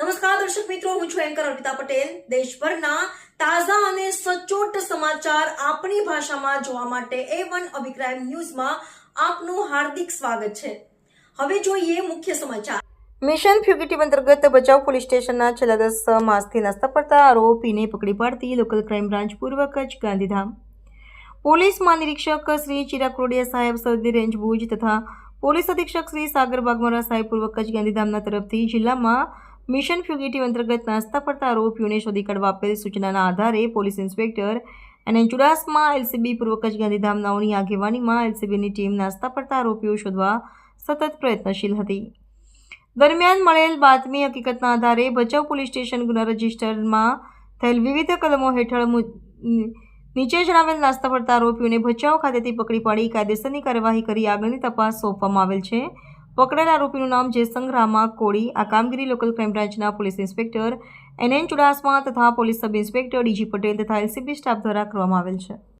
નમસ્કાર, દર્શક મિત્રો, હું છું એન્કર અર્પિતા પટેલ. દેશભરના તાજા અને સચોટ સમાચાર આપણી ભાષામાં જોવા માટે એ વન અભિપ્રાય ન્યૂઝમાં આપનું હાર્દિક સ્વાગત છે. હવે જોઈએ મુખ્ય સમાચાર. મિશન ફ્યુગેટિવ અંતર્ગત બચાવ પોલીસ સ્ટેશનના છેલ્લા દસ માસથી નાસ્તા પડતા આરોપીને પકડી પાડતી લોકલ ક્રાઇમ બ્રાન્ચ પૂર્વ કચ્છ ગાંધીધામ. પોલીસ મહાનિરીક્ષક શ્રી ચિરાગ રોડિયા સાહેબ સૌદી રેન્જ ભુજ તથા પોલીસ અધિક્ષક શ્રી સાગર બાગમારા સાહેબ પૂર્વ કચ્છ ગાંધીધામના તરફથી જિલ્લામાં મિશન ફ્યુગેટિવ અંતર્ગત નાસ્તા પડતા આરોપીઓને શોધી કાઢવા આપેલ સૂચનાના આધારે પોલીસ ઇન્સ્પેક્ટર અને ચુડાસમા એલસીબી પૂર્વ કચ્છ ગાંધીધામનાઓની આગેવાનીમાં એલસીબીની ટીમ નાસ્તા પડતા આરોપીઓ શોધવા સતત પ્રયત્નશીલ હતી. દરમિયાન મળેલ બાતમી હકીકતના આધારે ભચાઉ પોલીસ સ્ટેશન ગુના રજિસ્ટરમાં થયેલ વિવિધ કલમો હેઠળ નીચે જણાવેલ નાસ્તા પડતા આરોપીઓને ભચાઉ ખાતેથી પકડી પાડી કાયદેસરની કાર્યવાહી કરી આગળની તપાસ સોંપવામાં આવેલ છે. પકડેલ આરોપીનું નામ જયસંગ રામા કોળી. આ કામગીરી લોકલ ક્રાઇમ બ્રાન્ચના police inspector, N N N Chudasama તથા police sub inspector D G Patel તથા એલસીબી સ્ટાફ દ્વારા કરવામાં આવેલ છે.